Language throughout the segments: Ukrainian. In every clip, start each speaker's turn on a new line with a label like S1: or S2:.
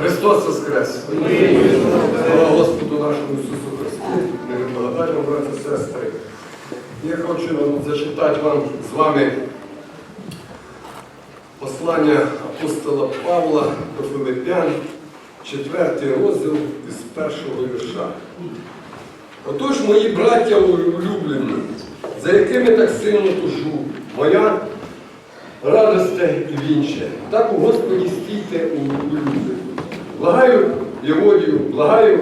S1: Христос Воскрес! Слава Господу нашому Ісусу Христу! Неблагодарні брати і сестри! Я хочу зачитати вам з вами послання апостола Павла до Филиппян, четвертий розділ із першого вірша. Отож, мої браття улюблені, за якими так сильно тужу, моя радосте і вінче, так у Господі стійте у улюбленні. Благаю Єводію, благаю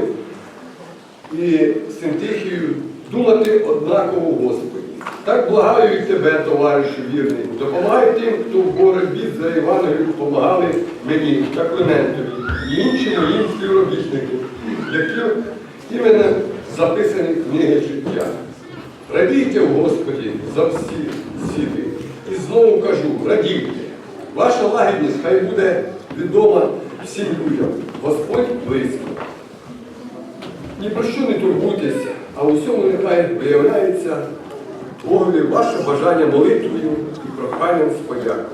S1: і Синтихію думати однаково Господі. Так благаю і тебе, товаришу вірний. Допомагай тим, хто в боротьбі за Євангелію допомагали мені та Климентові і іншим моїм співробітникам, які іменно записані книги життя. Радійте Господі за всі сіти. І знову кажу, радійте. Ваша лагідність хай буде відома всім людям. Господь близько. Ні про що не турбуйтеся, а у всьому нехай виявляється Богові ваше бажання молитвою і проханням з подякою.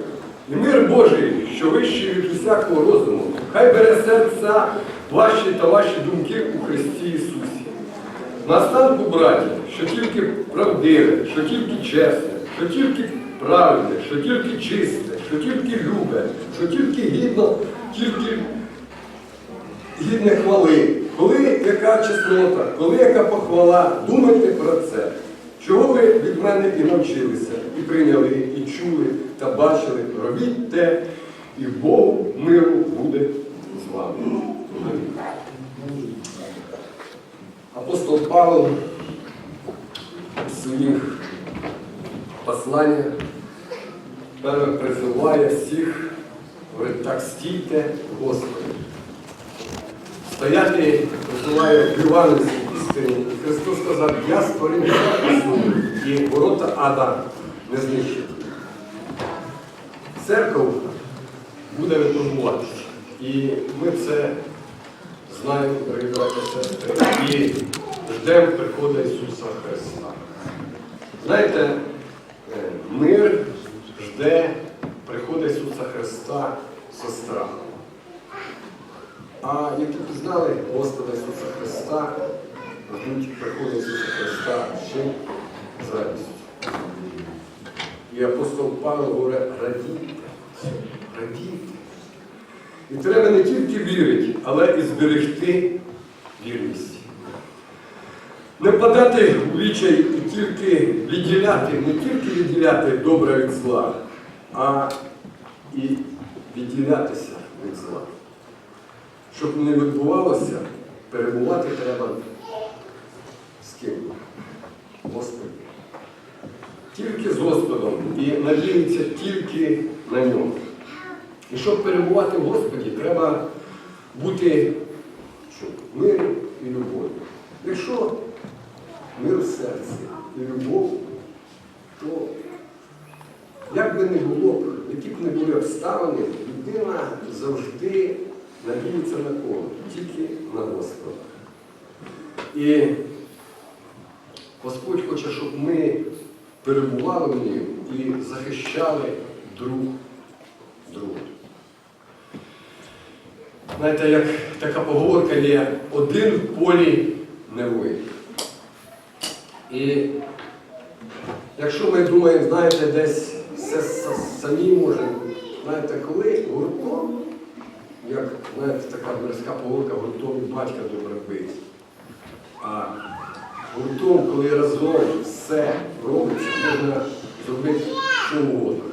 S1: І мир Божий, що вищий від усякого розуму, хай бере серця ваші та ваші думки у Христі Ісусі. Настанку, браті, що тільки правдиве, що тільки чесне, що тільки правильне, що тільки чисте, що тільки любе, що тільки гідно, тільки гідне хвали, коли яка чеснота, коли яка похвала, думайте про це. Чого ви від мене і навчилися, і прийняли, і чули та бачили, робіть те, і Бог миру буде з вами. Апостол Павло в своїх посланнях призиває всіх, говорить, так стійте, Господи. Стояти призиває в Івановській істині. Христос сказав, я створив і ворота ада не знищить. Церков буде випробуватися. І ми це знаємо, дорогі браті і сестри, і ждемо приходу Ісуса Христа. Знаєте, е, мир жде приходу Ісуса Христа зі страхом. А які пізнали Господа Ісуса Христа, ждуть приходу Ісуса Христа ще з радістю. І апостол Павло говорить, радійте, радійте. І треба не тільки вірити, але і зберегти вірність. Не впадати у вічай і тільки відділяти, не тільки відділяти добре від зла, а і відділятися від зла. Щоб не відбувалося, перебувати треба з ким? Господи. Тільки з Господом і надіятися тільки на нього. І щоб перебувати в Господі, треба бути в і любові. Якщо мир в серці і любов, то як би не було які б не були обставини, людина завжди надіється на кого? Тільки на Господа. І Господь хоче, щоб ми перебували в ньому і захищали друг друга. Знаєте, як така поговорка є, один в полі не воїн. І якщо ми думаємо, знаєте, десь все самі можемо, знаєте, коли гуртом, як знаєте, така близька поговорка, гуртом батька добре бить. А гуртом, коли разом все робиться, можна зробити що угодно.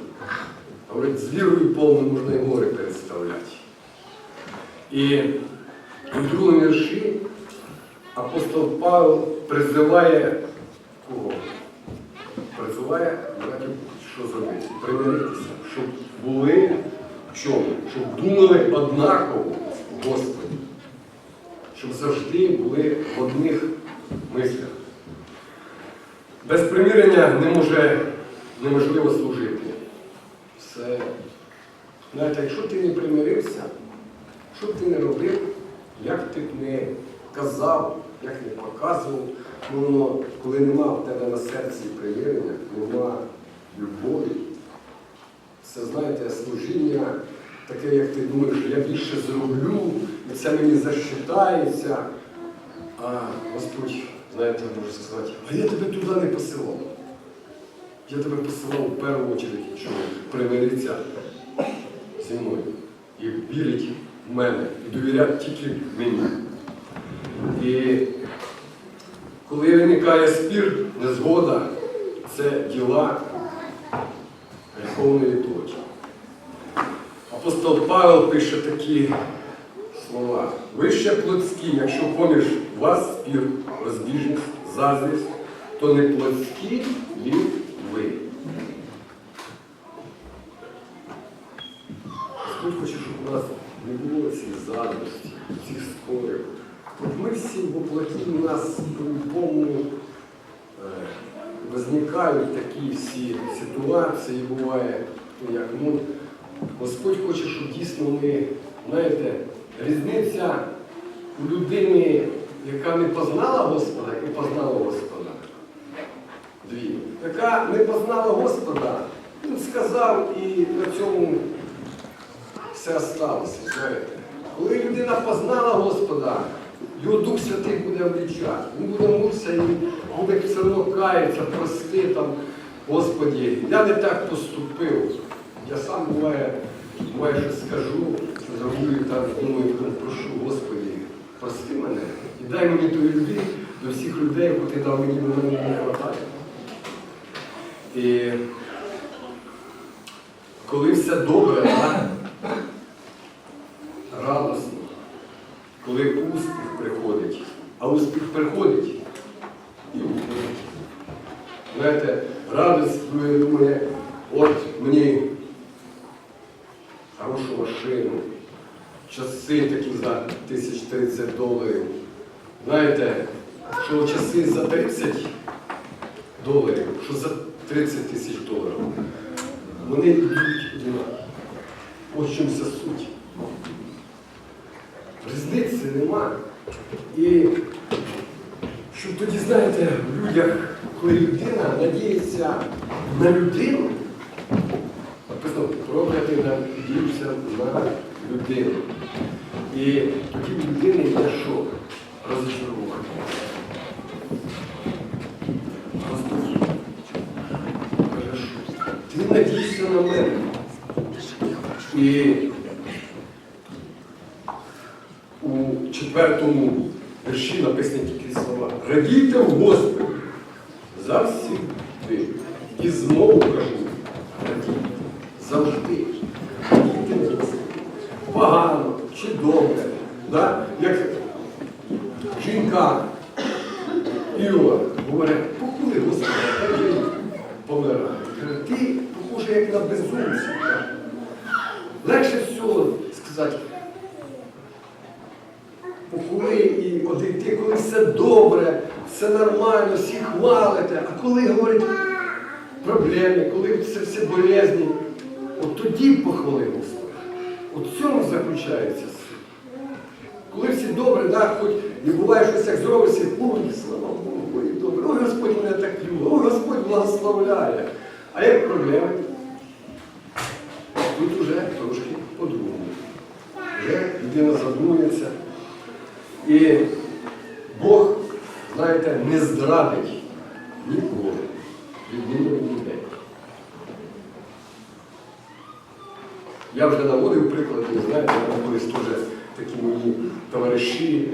S1: Говорить, з вірою повною можна і море представляти. І в другому вірші апостол Павло призиває кого? Призиває братів, що зробити? Примиритися, щоб були чому? Щоб думали однаково в Господі. Щоб завжди були в одних мислях. Без примирення не може, неможливо служити. Все. Знаєте, якщо ти не примирився, що б ти не робив, як ти б не казав, як не показував, ну, воно, коли нема в тебе на серці примирення, нема любові, це, знаєте, служіння таке, як ти думаєш, що я більше зроблю, і це мені засчитається. А Господь, знаєте, може сказати, а я тебе туди не посилав. Я тебе посилав в першу чергу, щоб примиритися зі мною і вірить в мене, і довіряти тільки мені. І коли виникає спір, незгода, це діла гріховної плоті. Апостол Павел пише такі слова. Ви ще плотські, якщо поміж вас спір, розбіжність, заздрість, то не плотські лі ви. Господь хоче, щоб у нас не було цієї заздрості, цих спорів. Ми всі в плоті у нас по-любому е, возникають такі всі ситуації, буває, як ну, Господь хоче, щоб дійсно ми, знаєте, різниця у людини, яка не познала Господа і познала Господа. Дві. Яка не познала Господа, він сказав і на цьому все сталося, знаєте. Коли людина познала Господа, його Дух Святий буде облічати. Він буде молитися і буде все одно каятися, прости там, Господі, я не так поступив. Я сам буває, буває, що скажу, що зроблю так думаю, прошу, Господі, прости мене і дай мені тої любві до всіх людей, яку ти дав мені, мене не вистачає. І коли все добре, так, радосно, коли успіх приходить, а успіх приходить і уходить. Знаєте, радость, коли думає, от мені хорошу машину, часи такі за 1030 доларів. Знаєте, що часи за 30 доларів, що за 30 тисяч доларів, вони йдуть. Ось чому вся суть. Різниці нема. І щоб тоді, знаєте, в людях, коли людина надіється на людину, прокляти надіюся на людину. І тоді в людини є що? Розчарування. Ти надійся на мене. І у четвертому вірші написані тільки слова. Радійте в Господі завжди. І знову кажу. Завжди. Погано чи добре. Да? Як жінка Іова говорить, похули Господи, помираю. Ти похоже як на безумця. Легше всього сказати, похули і одійти, коли все добре, все нормально, всі хвалите, а коли говорять проблеми, коли це все болезні, от тоді похвали Господа. От в цьому заключається суть. Коли всі добре, да, хоч і буває щось як зробиться, ой, слава Богу, ой, добре, ой, Господь мене так любить, ой, Господь благословляє. А як проблеми? Тут уже трошки по-другому. Вже людина задумується. І Бог, знаєте, не зрадить ніколи, відміну від людей. Я вже наводив приклади, знаєте, там колись теж такі мої товариші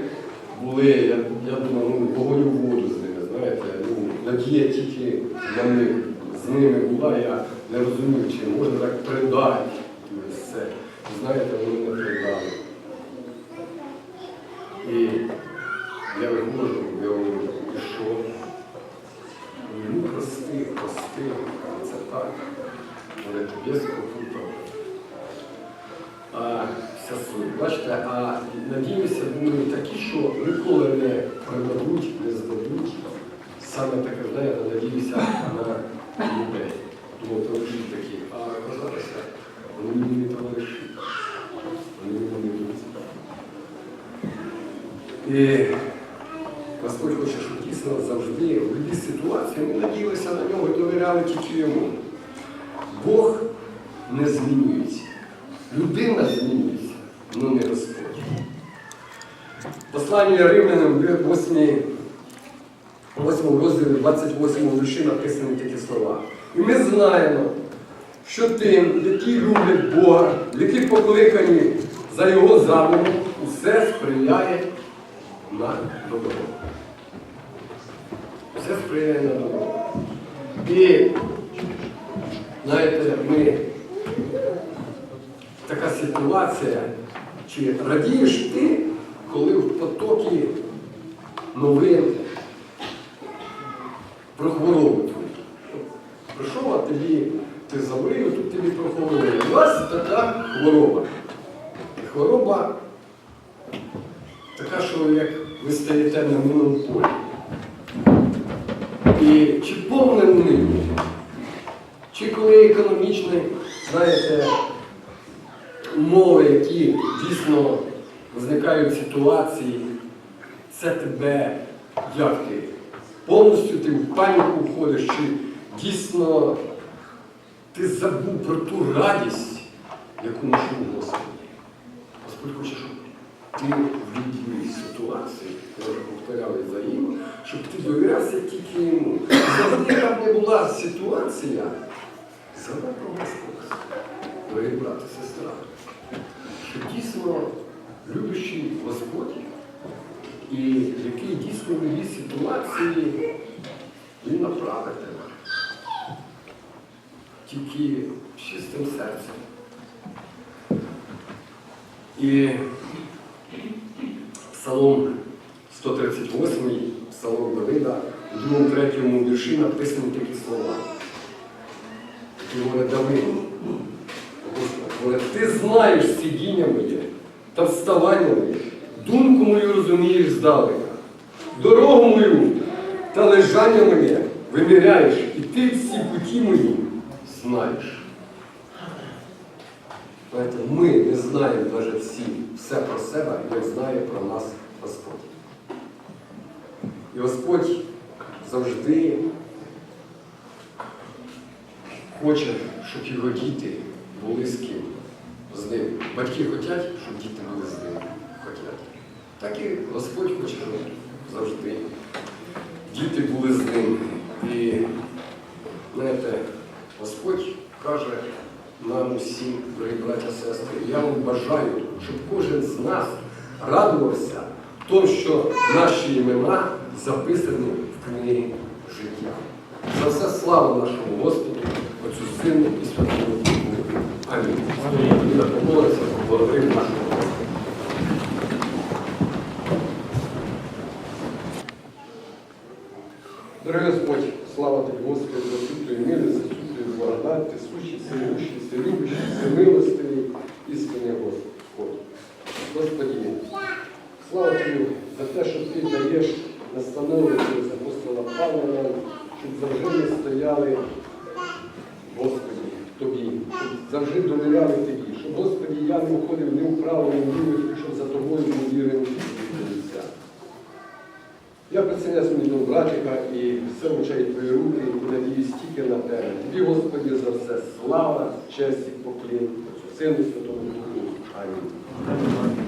S1: були, я, я думав, ну, вогонь у воду з ними, знаєте, ну, надія тільки на них з ними була, я не розумів, чи можна так придати це. Знаєте, вони не придали. І я виходжу, Бачите, а надіюся, думаю, такі, що ніколи не продадуть, не здадуть. Саме таке, знаєте, надіюся на людей. Думав, товариші такі, а оказалося, вони мені не товариші. Вони мені не друзі. І Господь хоче, щоб дійсно завжди в будь ситуації ми надіялися на нього і довіряли тільки йому. Бог не змінюється. Людина змінюється, ну не Господь. Послання римлянам 8, 8 розділі 28 вірші написані такі слова. І ми знаємо, що тим, які люблять Бога, які покликані за Його задумом, усе сприяє на добро. Все сприяє на добро. І знаєте, ми така ситуація, чи радієш ти, коли в потокі новин про хворобу твою? Прийшов, а тобі ти забрив, тут тобі про хворобу. У вас така хвороба. Хвороба така, що як ви стоїте на минулому полі. І чи повне униження, чи коли економічні, знаєте, умови, які дійсно виникають ситуації, це тебе, як ти? Повністю ти в паніку входиш, чи дійсно ти забув про ту радість, яку наш Господь. Господь хоче, щоб ти в будь-якій ситуації, я повторяли за ним, щоб ти довірався тільки йому. Завжди там не була ситуація, згадай про Господа, дорогі брати, дійсно любящий Господь, і який дійсно в любій ситуації він направить тебе. Тільки чистим серцем. І Псалом 138, Псалом Давида, у другому, третьому вірші написані такі слова. І говорить Давид, Господь, ти знаєш сидіння моє та вставання моє, думку мою розумієш здалека, дорогу мою та лежання моє виміряєш, і ти всі путі мої знаєш. Знаєте, ми не знаємо навіть всі все про себе, як знає про нас Господь. І Господь завжди хоче, щоб його діти були з ким? З ним. Батьки хочуть, щоб діти були з ним. Хотять. Так і Господь хоче, щоб завжди діти були з ним. І знаєте, Господь каже нам усім, дорогі браття сестри, я вам бажаю, щоб кожен з нас радувався тому, що наші імена записані в книгі життя. За все слава нашому Господу, Отцю Сину і Святому Духу. Амінь. Допомолиться благодарив нашого Господа. Господь, слава Тобі, Господи, за всю Твою милость, за всю Твою благодать, Ти сущий, всемогущий, вселюбящий, всемилостивий, істинний Господь. Господи, слава Тобі за те, що Ти даєш настанови через апостола Павла, щоб завжди ми стояли, Господи, Тобі, щоб завжди довіряли Тобі, щоб, Господі, я не уходив ні вправо, ні вліво, щоб за Тобою не вірив до кінця. Я працюю свого братика і все вчаю твої руки і надіюсь тільки на тебе. Тобі, Господі, за все слава, честь і поклін, Сину Святому Духу. Амінь.